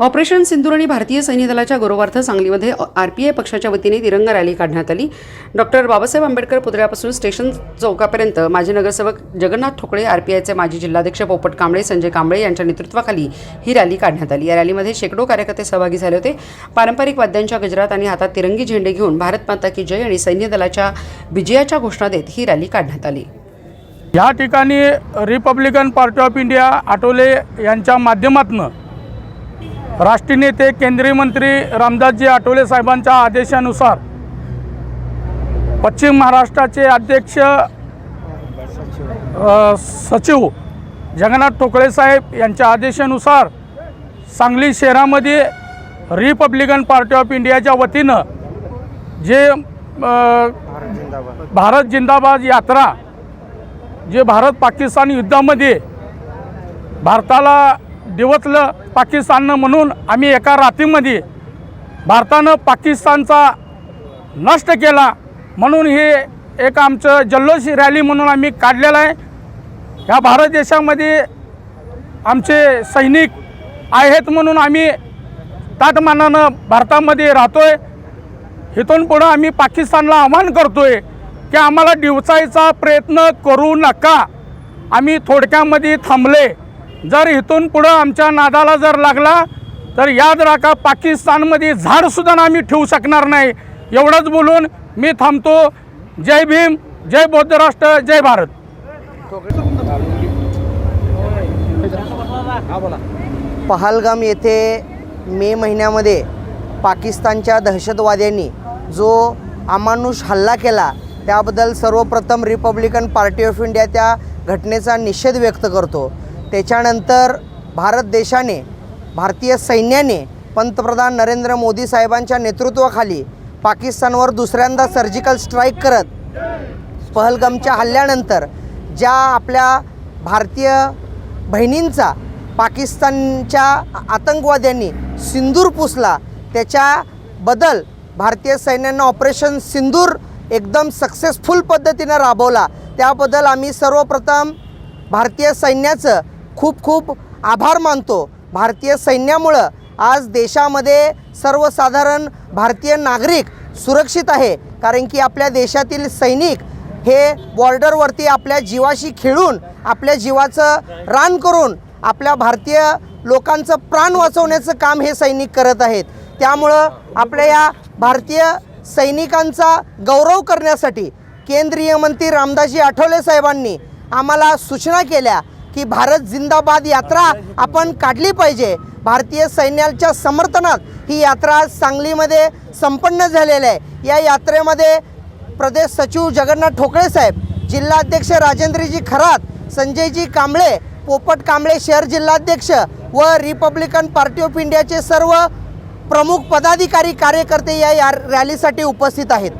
Operation सिंदूर आणि भारतीय सैन्य दलाच्या गौरवार्थ सांगलीमध्ये आर पी आय पक्षाच्या वतीने तिरंगा रॅली काढण्यात आली. डॉक्टर बाबासाहेब आंबेडकर पुतळ्यापासून स्टेशन चौकापर्यंत माजी नगरसेवक जगन्नाथ ठोकळे आर पी आयचे माजी जिल्हाध्यक्ष पोपट कांबळे संजय कांबळे यांच्या नेतृत्वाखाली ही रॅली काढण्यात आली. या रॅलीमध्ये शेकडो कार्यकर्ते सहभागी झाले होते. पारंपरिक वाद्यांच्या गजरात आणि हातात तिरंगी झेंडे घेऊन भारत माता की जय आणि सैन्य दलाच्या विजयाच्या घोषणा देत ही रॅली काढण्यात आली. या ठिकाणी Republican Party of India Athawale यांच्या माध्यमातून राष्ट्रीय नेते केंद्रीय मंत्री रामदासजी आठवले साहेबांच्या आदेशानुसार पश्चिम महाराष्ट्राचे अध्यक्ष सचिव जगन्नाथ ठोकळे साहेब यांच्या आदेशानुसार सांगली शहरामध्ये रिपब्लिकन पार्टी ऑफ इंडियाच्या वतीनं जे भारत जिंदाबाद यात्रा जे भारत पाकिस्तान युद्धामध्ये भारताला दिवतलं पाकिस्ताननं म्हणून आम्ही एका रात्रीमध्ये भारतानं पाकिस्तानचा नष्ट केला. म्हणून हे एक आमचं जल्लोष रॅली म्हणून आम्ही काढलेलं आहे. ह्या भारत देशामध्ये आमचे सैनिक आहेत म्हणून आम्ही ताटमानानं भारतामध्ये राहतो आहे इथून पुढं आम्ही पाकिस्तानला आव्हान करतो आहे की आम्हाला डिवचायचा प्रयत्न करू नका. आम्ही थोडक्यामध्ये थांबले. जर इथून पुढं आमच्या नादाला जर लागला तर याद राखा पाकिस्तानमध्ये झाडसुद्धा आम्ही ठेवू शकणार नाही. एवढंच बोलून मी थांबतो. जय भीम जय बौद्ध राष्ट्र जय भारत. पहलगाम येथे मे महिन्यामध्ये पाकिस्तानच्या दहशतवाद्यांनी जो अमानुष हल्ला केला त्याबद्दल सर्वप्रथम रिपब्लिकन पार्टी ऑफ इंडिया त्या घटनेचा निषेध व्यक्त करतो. त्याच्यानंतर भारत देशाने भारतीय सैन्याने पंतप्रधान नरेंद्र मोदी साहेबांच्या नेतृत्वाखाली पाकिस्तानवर दुसऱ्यांदा सर्जिकल स्ट्राईक करत पहलगमच्या हल्ल्यानंतर ज्या आपल्या भारतीय बहिणींचा पाकिस्तानच्या आतंकवाद्यांनी सिंदूर पुसला त्याच्याबद्दल भारतीय सैन्यानं ऑपरेशन सिंदूर एकदम सक्सेसफुल पद्धतीनं राबवला. त्याबद्दल आम्ही सर्वप्रथम भारतीय सैन्याचं खूप खूप आभार मानतो भारतीय सैन्यामुळं. आज देशामध्ये सर्वसाधारण भारतीय नागरिक सुरक्षित आहे कारण की आपल्या देशातील सैनिक हे बॉर्डरवरती आपल्या जीवाशी खेळून आपल्या जीवाचं रान करून आपल्या भारतीय लोकांचं प्राण वाचवण्याचं काम हे सैनिक करत आहेत. त्यामुळं आपल्या या भारतीय सैनिकांचा गौरव करण्यासाठी केंद्रीय मंत्री रामदासजी आठवले साहेबांनी आम्हाला सूचना केल्या की भारत जिंदाबाद यात्रा आपण काढली पाहिजे. भारतीय सैन्याच्या समर्थनात ही यात्रा सांगलीमध्ये संपन्न झालेली आहे. या यात्रेमध्ये प्रदेश सचिव जगन्नाथ ठोकळे साहेब जिल्हाध्यक्ष राजेंद्रजी खरात संजयजी कांबळे पोपट कांबळे शहर जिल्हाध्यक्ष व रिपब्लिकन पार्टी ऑफ इंडियाचे सर्व प्रमुख पदाधिकारी कार्यकर्ते या या रॅलीसाठी उपस्थित आहेत.